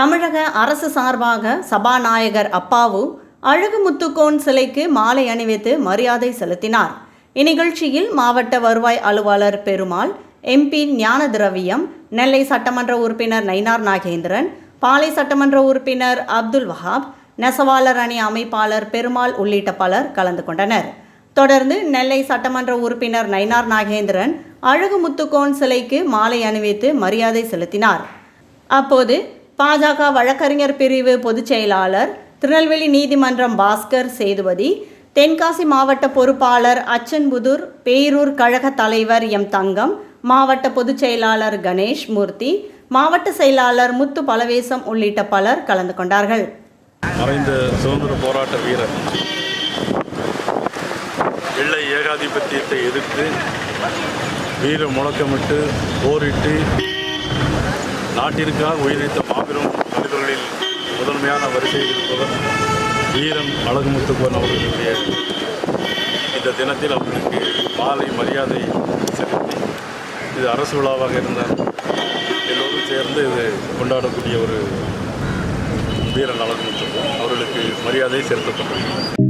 தமிழக அரசு சார்பாக சபாநாயகர் அப்பாவு அழகுமுத்துக்கோன் சிலைக்கு மாலை அணிவித்து மரியாதை செலுத்தினார். இந்நிகழ்ச்சியில் மாவட்ட வருவாய் அலுவலர் பெருமாள் எம்பி ஞான திரவியம் நெல்லை சட்டமன்ற உறுப்பினர் நயினார் நாகேந்திரன் பாலை சட்டமன்ற உறுப்பினர் அப்துல் வஹாப் நெசவாளர் அணி அமைப்பாளர் பெருமாள் உள்ளிட்ட பலர் கலந்து கொண்டனர். தொடர்ந்து நெல்லை சட்டமன்ற உறுப்பினர் நயினார் நாகேந்திரன் அழகுமுத்துக்கோன் சிலைக்கு மாலை அணிவித்து மரியாதை செலுத்தினார். அப்போது பாஜக வழக்கறிஞர் பிரிவு பொதுச் செயலாளர் திருநெல்வேலி நீதிமன்றம் பாஸ்கர் சேதுபதி தென்காசி மாவட்ட பொறுப்பாளர் அச்சன்புதூர் பேரூர் கழக தலைவர் எம் தங்கம் மாவட்ட பொதுச் செயலாளர் கணேஷ் மூர்த்தி மாவட்ட செயலாளர் முத்து பலவேசம் உள்ளிட்ட பலர் கலந்து கொண்டார்கள். மறைந்த சுதந்திர போராட்ட வீரர் வெள்ளை ஏகாதிபத்தியத்தை எதிர்த்து வீர முழக்கமிட்டு போரிட்டு நாட்டிற்காக உயிரிழந்த மாபெரும் மனிதர்களில் முதன்மையான வரிசையில் இருப்பவர் வீரன் அழகுமுத்துக்கோன் அவர்களுடைய இந்த தினத்தில் அவர்களுக்கு மாலை மரியாதை செலுத்தி இது அரசு விழாவாக இருந்தால் எல்லோரும் சேர்ந்து இது கொண்டாடக்கூடிய ஒரு வீரன் அழகுமுத்துக்கோன் அவர்களுக்கு மரியாதை செலுத்தப்பட்டிருக்கிறது.